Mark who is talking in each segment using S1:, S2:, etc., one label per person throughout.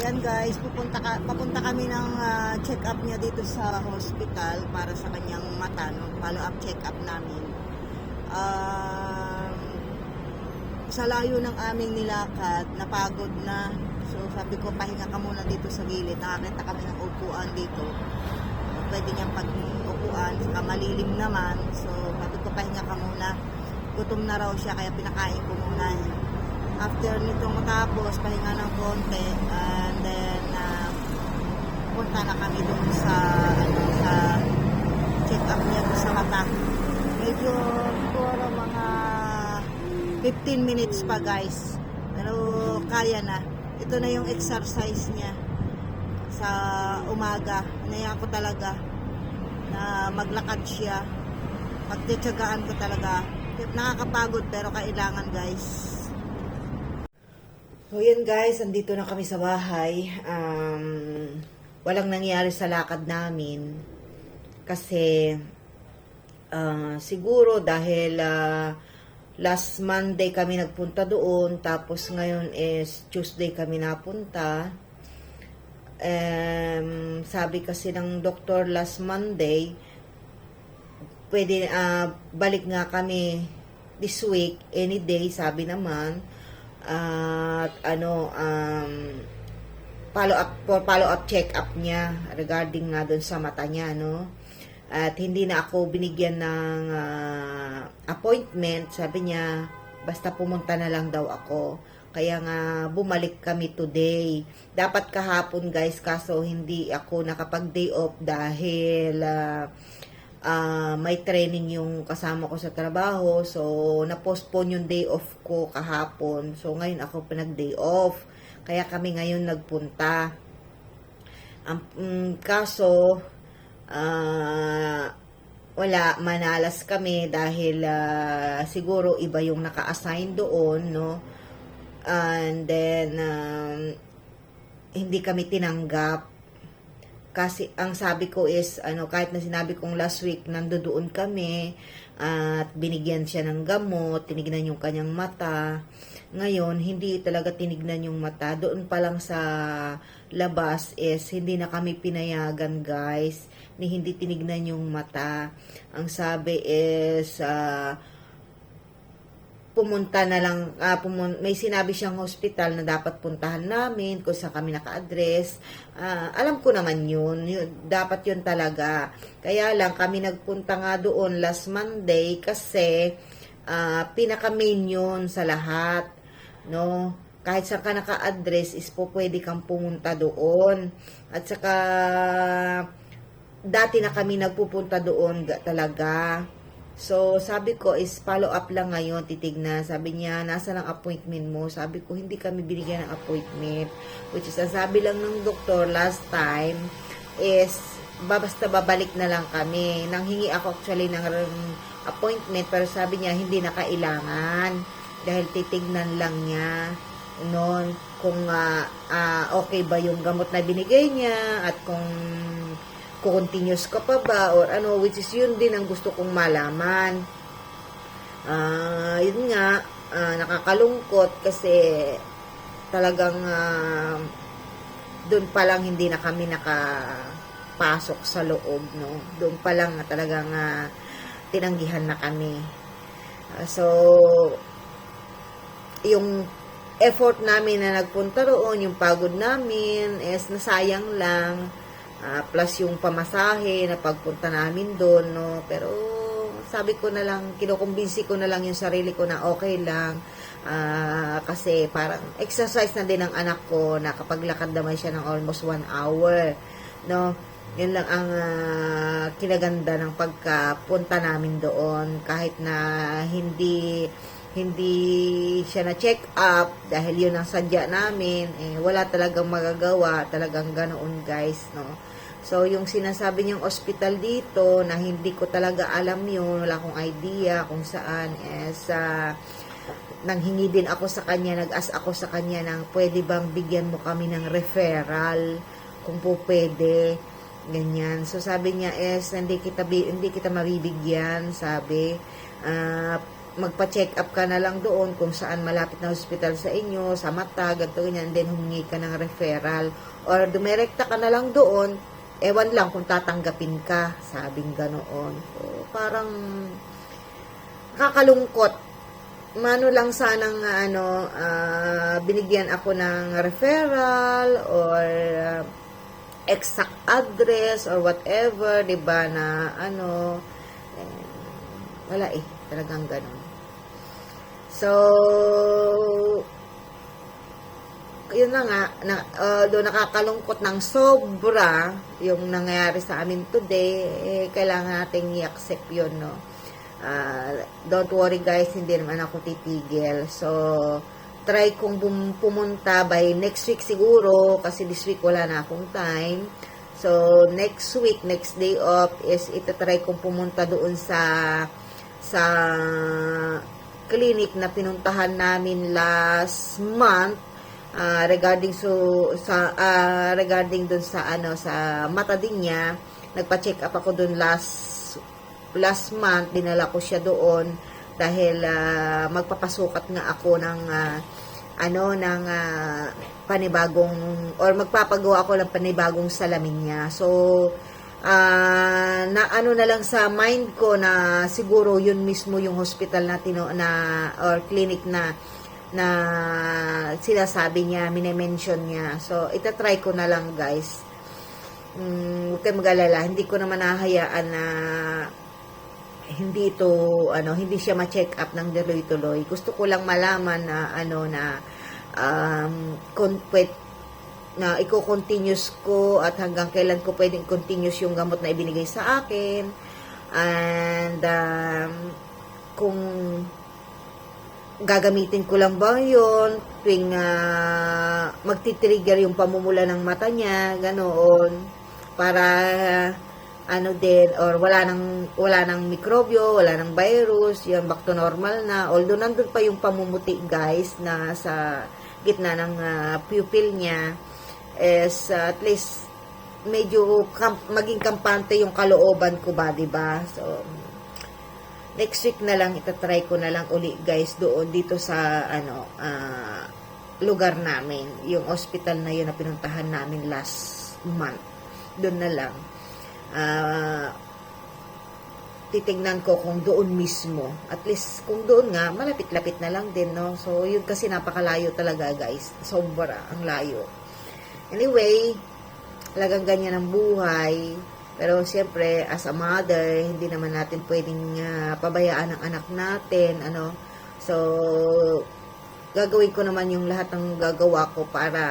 S1: Ayan guys, pupunta ka, papunta kami ng ah, check-up niya dito sa hospital para sa kanyang mata, no? follow-up check-up namin. Um, sa layo ng aming nilakad, napagod na. So sabi ko, pahinga ka muna dito sa gilid. Nakakita kami ng upuan dito. Pwede niyang pag-upuan, saka malilim naman. So sabi ko, pahinga ka muna. Gutom na raw siya, kaya pinakain ko muna. After nitong matapos, pahinga ng konti, uh, punta na kami dun sa, ano, sa check-up niya sa mata. Medyo, siguro mga 15 minutes pa guys. Pero, kaya na. Ito na yung exercise niya sa umaga. Inayaan ko talaga na maglakad siya. Pagtitsagaan ko talaga. Nakakapagod pero kailangan guys. So yun guys, andito na kami sa bahay. Um, walang nangyari sa lakad namin. Kasi ah, siguro dahil ah, last Monday kami nagpunta doon. Tapos ngayon is Tuesday kami napunta. Um, sabi kasi ng doktor last Monday, pwede ah, balik nga kami this week, any day, sabi naman. At ano, um, follow up for follow up check up niya regarding nga doon sa mata niya, no? At hindi na ako binigyan ng ah, appointment, sabi niya, basta pumunta na lang daw ako. Kaya nga bumalik kami today. Dapat kahapon guys, kaso hindi ako nakapag day off dahil ah, ah, may training yung kasama ko sa trabaho. So, na-postpone yung day off ko kahapon. So, ngayon ako pinag-day off. Kaya kami ngayon nagpunta. Ang mm, kaso, ah, wala, manalas kami dahil ah, siguro iba yung naka-assign doon, no? And then, um, hindi kami tinanggap kasi ang sabi ko is ano kahit na sinabi kong last week nandoon kami at binigyan siya ng gamot, tinignan yung kanyang mata. Ngayon, hindi talaga tinignan yung mata. Doon pa lang sa labas is hindi na kami pinayagan, guys. Ni hindi tinignan yung mata. Ang sabi is ah, pumunta na lang, ah, pumun- may sinabi siyang hospital na dapat puntahan namin kung saan kami naka-address. Ah, alam ko naman yun, yun, dapat yun talaga. Kaya lang kami nagpunta nga doon last Monday kasi ah, pinaka-main yun sa lahat. No? Kahit saan ka naka-address is po pwede kang pumunta doon. At saka dati na kami nagpupunta doon ga- talaga. So, sabi ko is follow up lang ngayon, titignan. Sabi niya, nasa lang appointment mo? Sabi ko, hindi kami binigyan ng appointment. Which is, ang sabi lang ng doktor last time is, ba- basta babalik na lang kami. Nang hingi ako actually ng appointment, pero sabi niya, hindi na kailangan. Dahil titignan lang niya noon kung ah, ah, okay ba yung gamot na binigay niya at kung continuous ka pa ba? Or ano which is yun din ang gusto kong malaman. Ah yun nga ah, nakakalungkot kasi talagang ah, doon pa lang hindi na kami nakapasok sa loob no? Doon pa lang talagang ah, tinanggihan na kami. Ah, so yung effort namin na nagpunta roon, yung pagod namin, is nasayang lang. Ah, plus yung pamasahe na pagpunta namin doon, no. Pero sabi ko na lang, kinukumbinsi ko na lang yung sarili ko na okay lang. Ah, kasi parang exercise na din ng anak ko, nakapaglakad naman siya ng almost one hour, no. Yun lang ang ah, kinaganda ng pagkapunta namin doon kahit na hindi hindi siya na check up dahil yun ang sadya namin eh, wala talagang magagawa talagang ganoon guys no? So yung sinasabi niyang hospital dito na hindi ko talaga alam yun wala akong idea kung saan is uh, nanghingi din ako sa kanya nag-ask ako sa kanya ng pwede bang bigyan mo kami ng referral kung po pwede ganyan. So sabi niya is hindi kita hindi kita mabibigyan sabi. Ah magpa-check up ka na lang doon kung saan malapit na hospital sa inyo, sa mata, ganito, ganyan, then humingi ka ng referral. Or dumirekta ka na lang doon, ewan lang kung tatanggapin ka, sabing ganoon. So, parang kakalungkot. Mano lang sanang ano, ah, binigyan ako ng referral or ah, exact address or whatever, 'di ba na ano eh, wala eh, talagang ganun. So, yun na nga, na, although nakakalungkot ng sobra yung nangyayari sa amin today, eh, kailangan nating i-accept yun, no? Ah, don't worry guys, hindi naman ako titigil. So, try kong bum- pumunta by next week siguro, kasi this week wala na akong time. So, next week, next day off, is itatry kong pumunta doon sa sa clinic na pinuntahan namin last month ah, regarding so sa ah, regarding dun sa ano sa mata din niya. Nagpa-check up ako dun last last month dinala ko siya doon dahil ah, magpapasukat nga ako ng ah, ano ng ah, panibagong or magpapagawa ako ng panibagong salamin niya. So na ano na lang sa mind ko na siguro yun mismo yung hospital na tino, na or clinic na na sinasabi niya, minimension niya. So, itatry ko na lang, guys. Mm, huwag kayong mag-alala. Hindi ko naman nahayaan na hindi ito, ano, hindi siya ma-check up ng tuloy-tuloy. Gusto ko lang malaman na, ano, na, um, kung pwet- na iko-continuous ko at hanggang kailan ko pwedeng continuous yung gamot na ibinigay sa akin. And, um, kung gagamitin ko lang ba yun tuwing ah, magti-trigger yung pamumula ng mata niya, ganoon, para ano din, or wala nang, wala nang mikrobyo, wala nang virus, yung back to normal na. Although nandun pa yung pamumuti guys na sa gitna ng ah, pupil niya, is ah, at least medyo kam- maging kampante yung kalooban ko ba, di ba? So, next week na lang itatry ko na lang uli guys doon dito sa ano ah, lugar namin. Yung hospital na yun na pinuntahan namin last month. Doon na lang. Ah, titignan ko kung doon mismo. At least kung doon nga malapit-lapit na lang din no? So yun kasi napakalayo talaga guys. Sobra ang layo anyway talagang ganyan ang buhay pero siyempre, as a mother, hindi naman natin pwedeng ah, pabayaan ang anak natin, ano. So, gagawin ko naman yung lahat ng gagawa ko para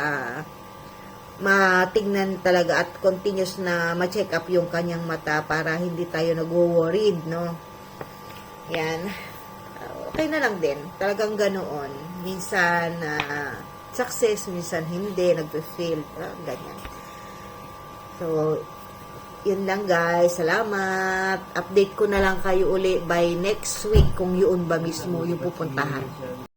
S1: matignan talaga at continuous na ma-check up yung kanyang mata para hindi tayo nag-worried, no. Yan. Ah, Okay na lang din. Talagang ganoon. Minsan, ah, success, minsan hindi, nagpe-fail. Ah, ganyan. So, yun lang guys. Salamat. Update ko na lang kayo uli by next week kung yun ba mismo yung pupuntahan.